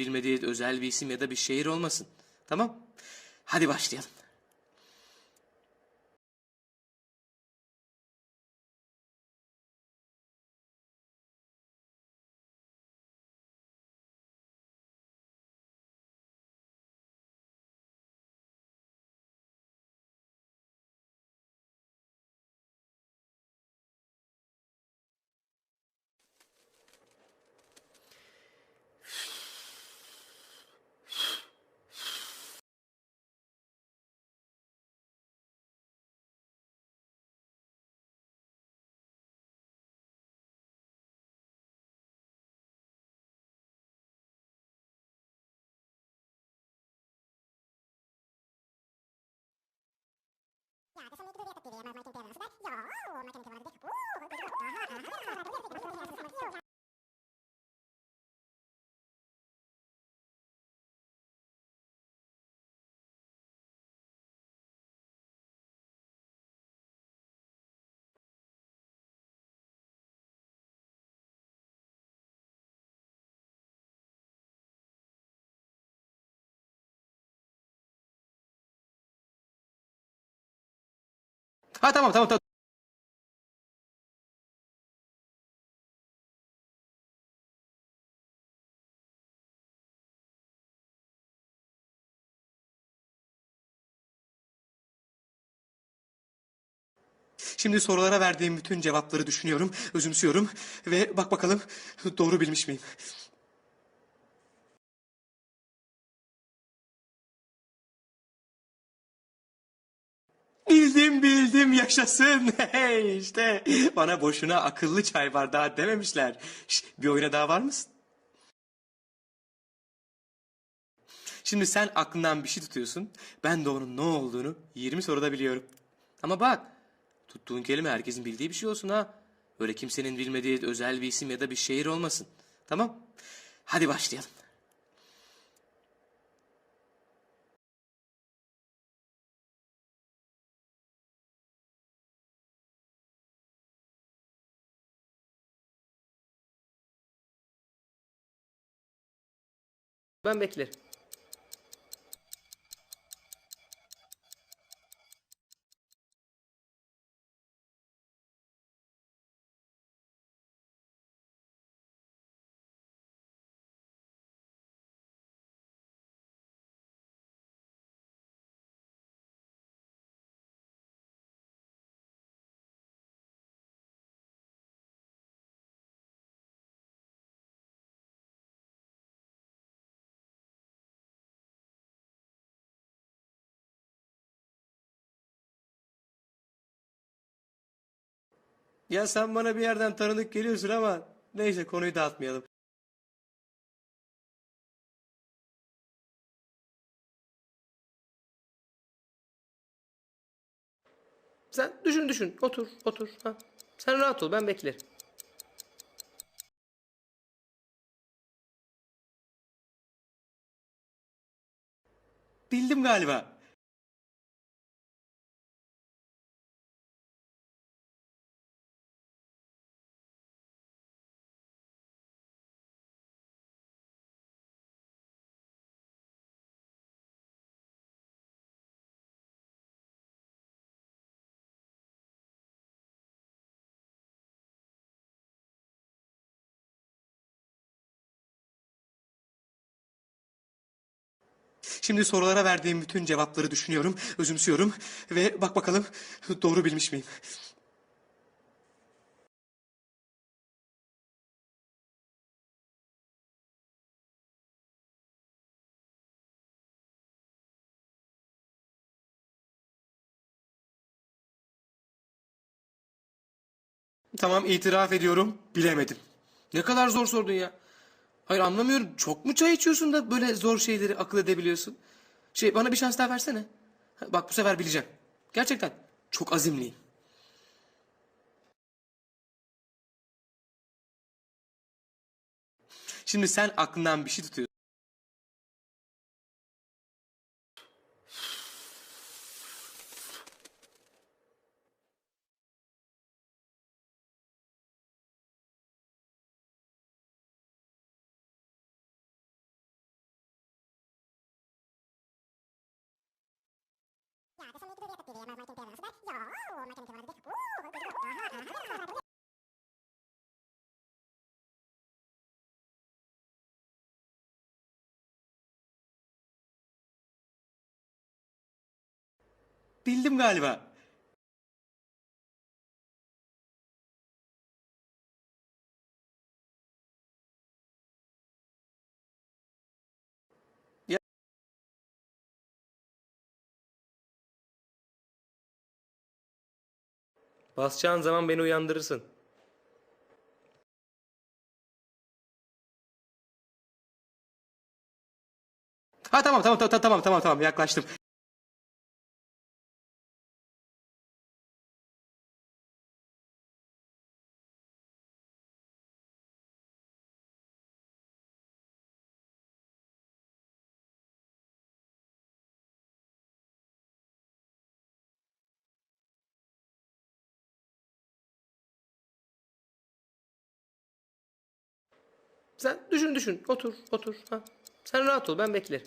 bilmediği özel bir isim ya da bir şehir olmasın. Tamam? Hadi başlayalım. ってるやまずまいてみてやるんですね。よーおまけにてまるで。Ha tamam tamam tamam. Şimdi sorulara verdiğim bütün cevapları düşünüyorum, özümsüyorum ve bak bakalım doğru bilmiş miyim? Bildim bildim yaşasın. Hey işte bana boşuna akıllı çay bardağı dememişler. Şş, bir oyuna daha var mısın? Şimdi sen aklından bir şey tutuyorsun. Ben de onun ne olduğunu 20 soruda biliyorum. Ama bak tuttuğun kelime herkesin bildiği bir şey olsun ha. Öyle kimsenin bilmediği özel bir isim ya da bir şehir olmasın. Tamam? Hadi başlayalım. Ben beklerim. Ya sen bana bir yerden tanıdık geliyorsun ama neyse konuyu dağıtmayalım. Sen düşün düşün. Otur otur. Ha. Sen rahat ol ben beklerim. Bildim galiba. Şimdi sorulara verdiğim bütün cevapları düşünüyorum, özümsüyorum ve bak bakalım doğru bilmiş miyim? Tamam itiraf ediyorum bilemedim. Ne kadar zor sordun ya. Hayır anlamıyorum. Çok mu çay içiyorsun da böyle zor şeyleri akıl edebiliyorsun? Şey bana bir şans daha versene. Bak bu sefer bileceğim. Gerçekten çok azimliyim. Şimdi sen aklından bir şey tutuyorsun. 私も行くぞやったっていう山マイケルペアの遊びだよーマイケルペアの遊びだよー Bildim galiba. Basacağın zaman beni uyandırırsın. Ha tamam tamam tamam tamam tamam tamam yaklaştım. Sen düşün düşün. Otur otur. Ha. Sen rahat ol ben beklerim.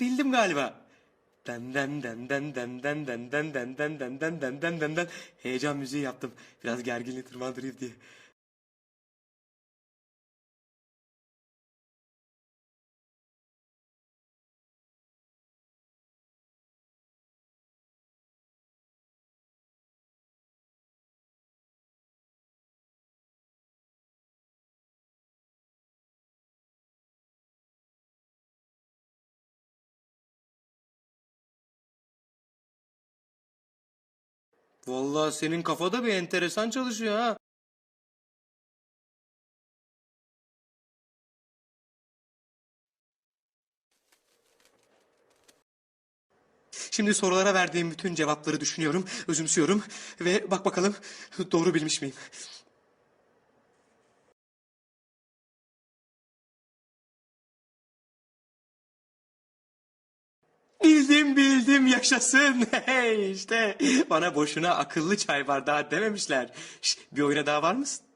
Bildim galiba. Heyecan müziği yaptım. Biraz gerginliği tırmandırayım diye. Vallahi senin kafada bir enteresan çalışıyor ha. Şimdi sorulara verdiğim bütün cevapları düşünüyorum, özümsüyorum ve bak bakalım doğru bilmiş miyim? Bildim bildim yaşasın. Hey işte bana boşuna akıllı çay bardağı dememişler. Şş, bir oyuna daha var mısın?